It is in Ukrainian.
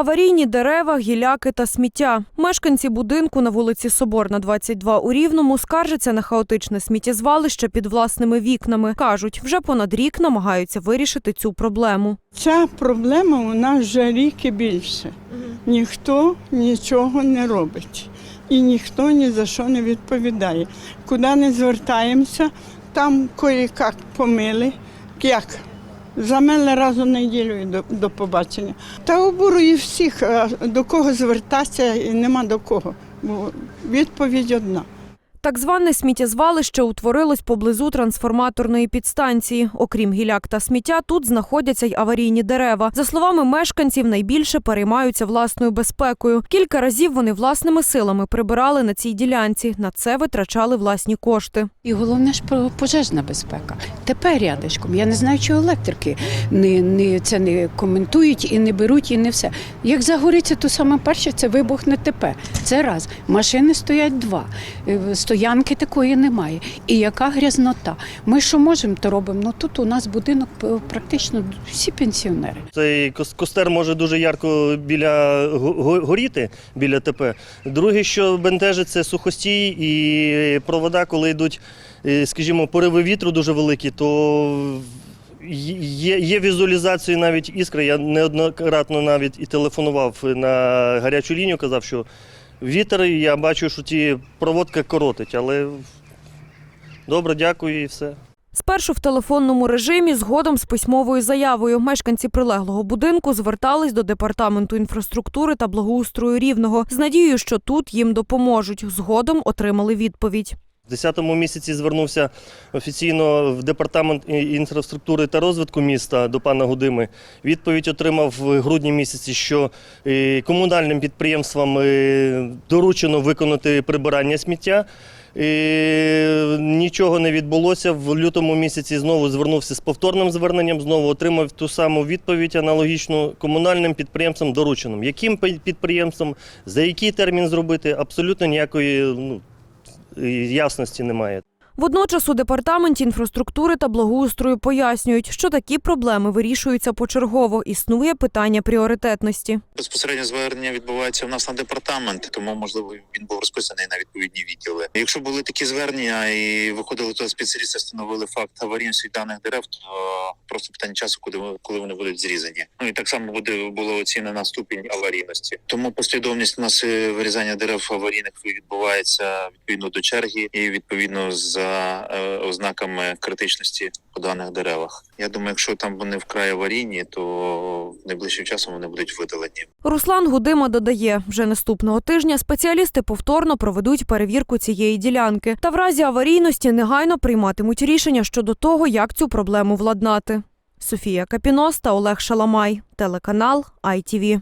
Аварійні дерева, гіляки та сміття. Мешканці будинку на вулиці Соборна, 22 у Рівному скаржаться на хаотичне сміттєзвалище під власними вікнами. Кажуть, вже понад рік намагаються вирішити цю проблему. Ця проблема у нас вже рік і більше. Ніхто нічого не робить і ніхто ні за що не відповідає. Куди не звертаємося, там кое-як помили. Як? Замели раз у неділю і до, до побачення. Та обурює всіх, до кого звертатися і нема до кого. Бо відповідь одна. Так зване сміттєзвалище утворилось поблизу трансформаторної підстанції. Окрім гіляк та сміття, тут знаходяться й аварійні дерева. За словами мешканців, найбільше переймаються власною безпекою. Кілька разів вони власними силами прибирали на цій ділянці. На це витрачали власні кошти. І головне ж пожежна безпека. Тепер рядочком. Я не знаю, чи електрики не, не, це не коментують і не беруть, і не все. Як загориться, то саме перше це вибухне ТП. Це раз. Машини стоять два. Стоянки такої немає. І яка грязнота. Ми що можемо, то робимо. Ну тут у нас будинок е, практично всі пенсіонери. Цей костер може дуже ярко біля го- го- горіти біля ТП. Друге, що бентежить, це сухостій і провода, коли йдуть, е, скажімо, пориви вітру дуже великі, то є, є візуалізації навіть іскри. Я неоднократно навіть і телефонував на гарячу лінію, казав, що вітер, я бачу, що ті проводки коротить, але добре, дякую і все. Спершу в телефонному режимі, згодом з письмовою заявою. Мешканці прилеглого будинку звертались до департаменту інфраструктури та благоустрою рівного з надією, що тут їм допоможуть. Згодом отримали відповідь. В 10-му місяці звернувся офіційно в департамент інфраструктури та розвитку міста до пана Гудими. Відповідь отримав в грудні місяці, що е, комунальним підприємствам е, доручено виконати прибирання сміття. Е, Нічого не відбулося. В лютому місяці знову звернувся з повторним зверненням, знову отримав ту саму відповідь аналогічну комунальним підприємствам дорученим. Яким підприємством, за який термін зробити, абсолютно ніякої ну, ясності немає. Водночас у департаменті інфраструктури та благоустрою пояснюють, що такі проблеми вирішуються почергово. Існує питання пріоритетності. Безпосередньо звернення відбувається у нас на департамент, тому можливо він був розписаний на відповідні відділи. Якщо були такі звернення і виходили то спеціалісти, встановили факт аварійності даних дерев, то просто питання часу, ви- коли вони будуть зрізані. Ну і так само буде була оцінена ступінь аварійності. Тому послідовність у нас е, вирізання дерев аварійних відбувається відповідно до черги і відповідно за е, ознаками критичності по даних деревах. Я думаю, якщо там вони вкрай аварійні, то найближчим часом вони будуть видалені. Руслан Гудима додає, вже наступного тижня спеціалісти повторно проведуть перевірку цієї ділянки та в разі аварійності негайно прийматимуть рішення щодо того, як цю проблему владнати. Софія Капінос та Олег Шаламай, телеканал ITV.